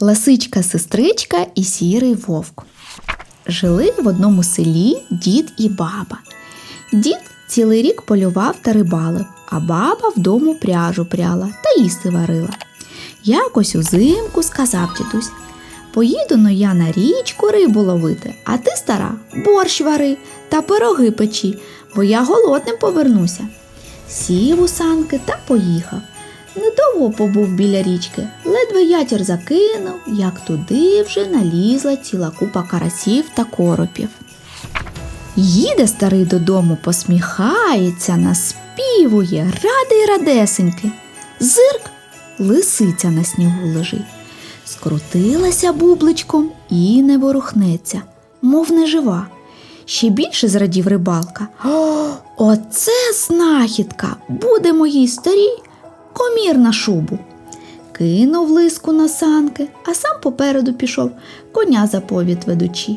Лисичка, сестричка і сірий вовк. Жили в одному селі дід і баба. Дід цілий рік полював та рибалив, а баба вдому пряжу пряла та їсти варила. Якось узимку сказав дідусь: Поїду но я на річку рибу ловити, а ти, стара, борщ вари та пироги печі, бо я голодним повернуся. Сів у санки та поїхав. Недовго побув біля річки, ледве ятір закинув, як туди вже налізла ціла купа карасів та коропів. Їде старий додому, посміхається, наспівує, радий радесеньки. Зирк, лисиця на снігу лежить. Скрутилася бубличком і не ворухнеться, мов не жива. Ще більше зрадів рибалка. О, оце знахідка! Буде моїй старій комір на шубу. Кинув лиску на санки, а сам попереду пішов, коня за повід ведучи.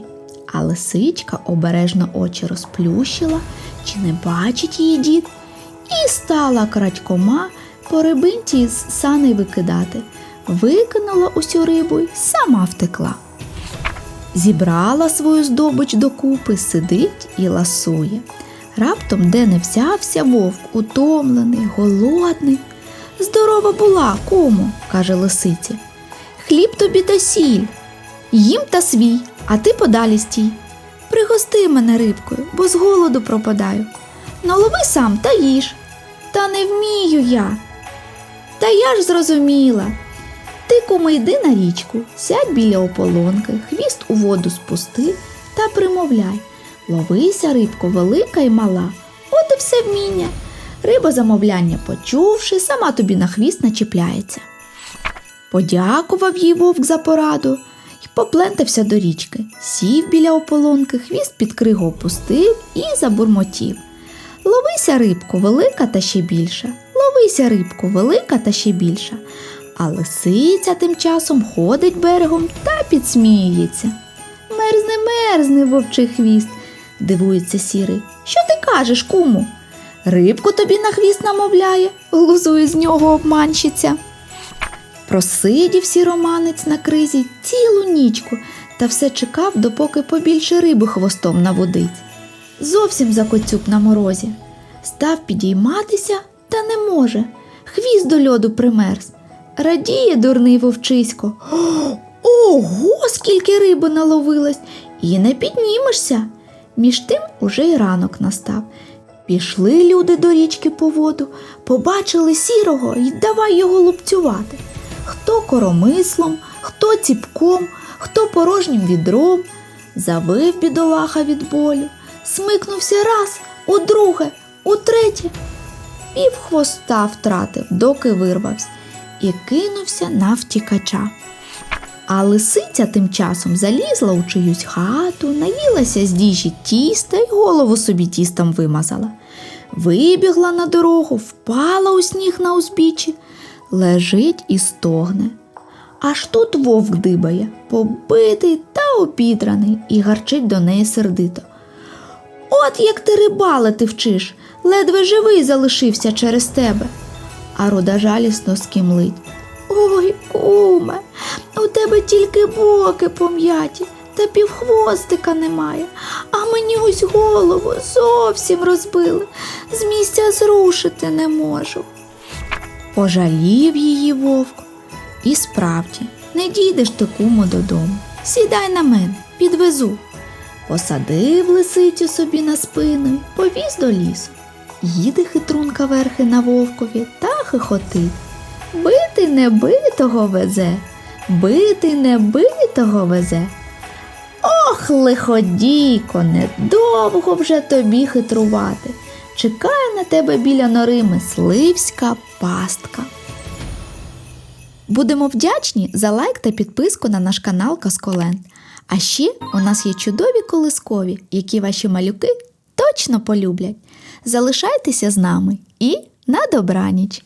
А лисичка обережно очі розплющила, чи не бачить її дід, і стала крадькома по рибинці з сани викидати. Викинула усю рибу й сама втекла. Зібрала свою здобич докупи, сидить і ласує. Раптом, де не взявся вовк, утомлений, голодний. Здорова була, кому, каже лисиці. Хліб тобі та сіль. Їм та свій, а ти подалі стій. Пригости мене рибкою, бо з голоду пропадаю. Налови сам та їж. Та не вмію я. Та я ж зрозуміла. Ти, куми, йди на річку, сядь біля ополонки, хвіст у воду спусти та примовляй. Ловися, рибко, велика й мала. От і все вміння. Риба замовляння почувши, сама тобі на хвіст начіпляється. Подякував їй вовк за пораду й поплентався до річки, сів біля ополонки, хвіст під кригу опустив і забурмотів. Ловися, рибко, велика та ще більша. Ловися, рибко, велика та ще більша. А лисиця тим часом ходить берегом та підсміюється. Мерзне, мерзне, вовчий хвіст, дивується сірий. Що ти кажеш, куму? Рибку тобі на хвіст намовляє, глузує з нього обманщиця. Просидів сіроманець на кризі цілу нічку та все чекав, допоки побільше риби хвостом наводить. Зовсім закоцюб на морозі. Став підійматися та не може. Хвіст до льоду примерз. Радіє дурний вовчисько. Ого, скільки риби наловилось, і не піднімешся. Між тим уже й ранок настав. Пішли люди до річки по воду, побачили сірого і давай його лупцювати. Хто коромислом, хто ціпком, хто порожнім відром. Завив бідолаха від болю, смикнувся раз, удруге, утретє. Пів хвоста втратив, доки вирвався, і кинувся на втікача. А лисиця тим часом залізла у чиюсь хату, наїлася з діжі тіста й голову собі тістом вимазала. Вибігла на дорогу, впала у сніг на узбіччі, лежить і стогне. Аж тут вовк дибає, побитий та опітраний, і гарчить до неї сердито. От як ти рибалити вчиш, ледве живий залишився через тебе. А руда жалісно скімлить. Ой, куме, тебе тільки боки пом'яті, та півхвостика немає, а мені ось голову зовсім розбили, з місця зрушити не можу. Пожалів її вовк. І справді, не дійдеш ти кумо додому. Сідай на мене, підвезу. Посадив лисицю собі на спину, повіз до лісу. Їде хитрунка верхи на вовкові та хихотить. Бити небитого везе, бити небитого везе. Ох, лиходійко, недовго вже тобі хитрувати. Чекає на тебе біля нори мисливська пастка. Будемо вдячні за лайк та підписку на наш канал Казколент. А ще у нас є чудові колискові, які ваші малюки точно полюблять. Залишайтеся з нами і на добраніч!